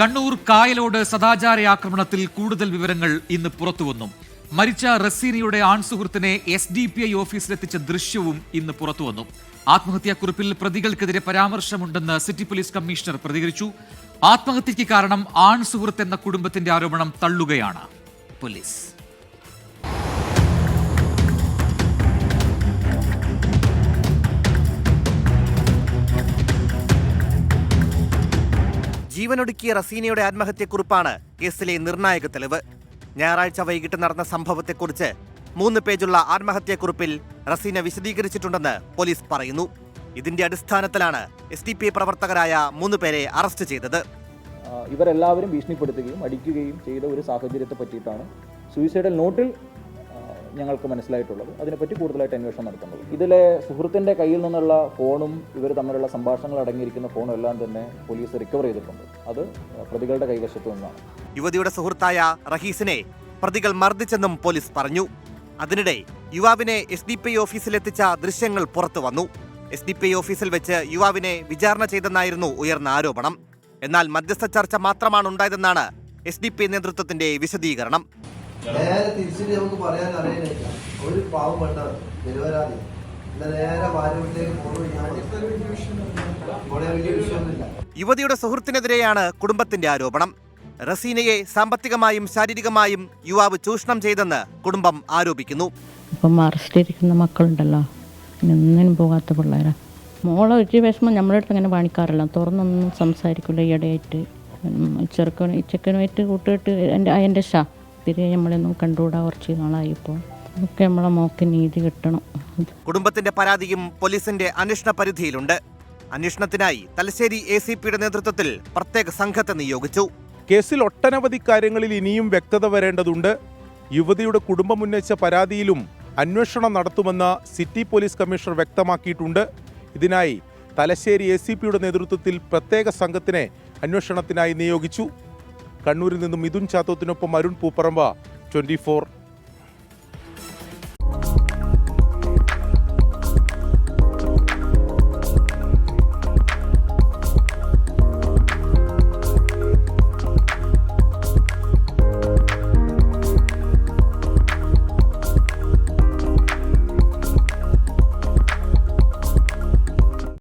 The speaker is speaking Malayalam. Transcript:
കണ്ണൂർ കായലോട് സദാചാര ആക്രമണത്തിൽ കൂടുതൽ വിവരങ്ങൾ ഇന്ന് പുറത്തുവന്നു. മരിച്ച റസീനയുടെ ആൺസുഹൃത്തിനെ എസ് ഡി പി ഐ ഓഫീസിലെത്തിച്ച ദൃശ്യവും ഇന്ന് പുറത്തുവന്നു. ആത്മഹത്യാക്കുറിപ്പിൽ പ്രതികൾക്കെതിരെ പരാമർശമുണ്ടെന്ന് സിറ്റി പോലീസ് കമ്മീഷണർ പ്രതികരിച്ചു. ആത്മഹത്യയ്ക്ക് കാരണം ആൺസുഹൃത്ത് എന്ന കുടുംബത്തിന്റെ ആരോപണം തള്ളുകയാണ് പോലീസ്. ജീവനൊടുക്കിയ റസീനയുടെ ആത്മഹത്യക്കുറിപ്പാണ് കേസിലെ നിർണായക തെളിവ്. ഞായറാഴ്ച വൈകിട്ട് നടന്ന സംഭവത്തെക്കുറിച്ച് മൂന്ന് പേജുള്ള ആത്മഹത്യക്കുറിപ്പിൽ റസീന വിശദീകരിച്ചിട്ടുണ്ടെന്ന് പോലീസ് പറയുന്നു. ഇതിന്റെ അടിസ്ഥാനത്തിലാണ് എസ് ഡി പി ഐ പ്രവർത്തകരായ മൂന്ന് പേരെ അറസ്റ്റ് ചെയ്തത്. ഇവരെല്ലാവരും ഭീഷണിപ്പെടുത്തുകയും അടിക്കുകയും ചെയ്ത ഒരു സാഹചര്യത്തെ പറ്റിയിട്ടാണ്. സൂയിസൈഡൽ നോട്ടിൽ ഞങ്ങൾക്ക് മനസ്സിലായിട്ടുള്ളത്. അതിനെപ്പറ്റി കൂടുതലായിട്ട് അന്വേഷണം നടത്തുന്നത്. ഇതിലെ സുഹൃത്തിന്റെ കയ്യിൽ നിന്നുള്ള ഫോണും ഇവർ തമ്മിലുള്ള സംഭാഷണങ്ങൾ അടങ്ങിയിരിക്കുന്ന ഫോണും എല്ലാം തന്നെ പോലീസ് റിക്കവർ ചെയ്തിട്ടുണ്ട്. അത് പ്രതികളുടെ കൈവശത്തു നിന്നാണ്. യുവതിയുടെ സുഹൃത്തായ റഹീസിനെ പ്രതികൾ മർദ്ദിച്ചെന്നും പോലീസ് പറഞ്ഞു. അതിനിടെ യുവാവിനെ എസ് ഡി പി ഓഫീസിലെത്തിച്ച ദൃശ്യങ്ങൾ പുറത്തു വന്നു. എസ് ഡി പി ഓഫീസിൽ വെച്ച് യുവാവിനെ വിചാരണ ചെയ്തെന്നായിരുന്നു ഉയർന്ന ആരോപണം. എന്നാൽ മധ്യസ്ഥ ചർച്ച മാത്രമാണ് ഉണ്ടായതെന്നാണ് എസ് ഡി പി നേതൃത്വത്തിന്റെ വിശദീകരണം. നേരെ തിരിച്ചിട്ട് നമുക്ക് പറയാൻ അറിയാനില്ല ഒരു പാവം പെട്ട നിരപരാധി. നേരെ ഭാര്യ വീട്ടിലേക്ക് പോകുന്നു ഞാൻ ഇവിടെ വലിയ വിഷയമൊന്നുമില്ല. യുവതിയുടെ സുഹൃത്തിനെതിരെയാണ് കുടുംബത്തിന്റെ ആരോപണം. റസീനയെ സാമ്പത്തികമായും ശാരീരികമായും യുവാവ് ചൂഷണം ചെയ്തെന്ന് കുടുംബം ആരോപിക്കുന്നു. ഇപ്പം അറസ്റ്റിലിരിക്കുന്ന മക്കളുണ്ടല്ലോ. ഒന്നിനും പോകാത്ത പിള്ളേരാ. മോളെ ഒരു വിഷമം നമ്മളെ അടുത്ത് അങ്ങനെ കാണിക്കാറില്ല തുറന്നൊന്നും സംസാരിക്കില്ല ഈയിടെയായിട്ട്. ചെറുക്കൻ ചെക്കനുമായിട്ട് കൂട്ടിയിട്ട് എന്റെ എന്റെ ഷാ. തിരികെ നമ്മളൊന്നും കണ്ടുകൂടാ. കുറച്ച് നാളായി ഇപ്പോൾ ഒക്കെ നമ്മളെ മോക്ക് നീതി കിട്ടണം. കുടുംബത്തിന്റെ പരാതിയും പോലീസിന്റെ അന്വേഷണ പരിധിയിലുണ്ട്. അന്വേഷണത്തിനായി തലശ്ശേരി എ സി പിയുടെ നേതൃത്വത്തിൽ പ്രത്യേക സംഘത്തെ നിയോഗിച്ചു. കേസിൽ ഒട്ടനവധി കാര്യങ്ങളിൽ ഇനിയും വ്യക്തത വരേണ്ടതുണ്ട്. യുവതിയുടെ കുടുംബം ഉന്നയിച്ച പരാതിയിലും അന്വേഷണം നടത്തുമെന്ന് സിറ്റി പോലീസ് കമ്മീഷണർ വ്യക്തമാക്കിയിട്ടുണ്ട്. ഇതിനായി തലശ്ശേരി എ സി പിയുടെ നേതൃത്വത്തിൽ പ്രത്യേക സംഘത്തിനെ അന്വേഷണത്തിനായി നിയോഗിച്ചു. കണ്ണൂരിൽ നിന്നും മിഥുൻ ചാത്തോത്തിനൊപ്പം അരുൺ പൂപ്പറമ്പ ട്വന്റി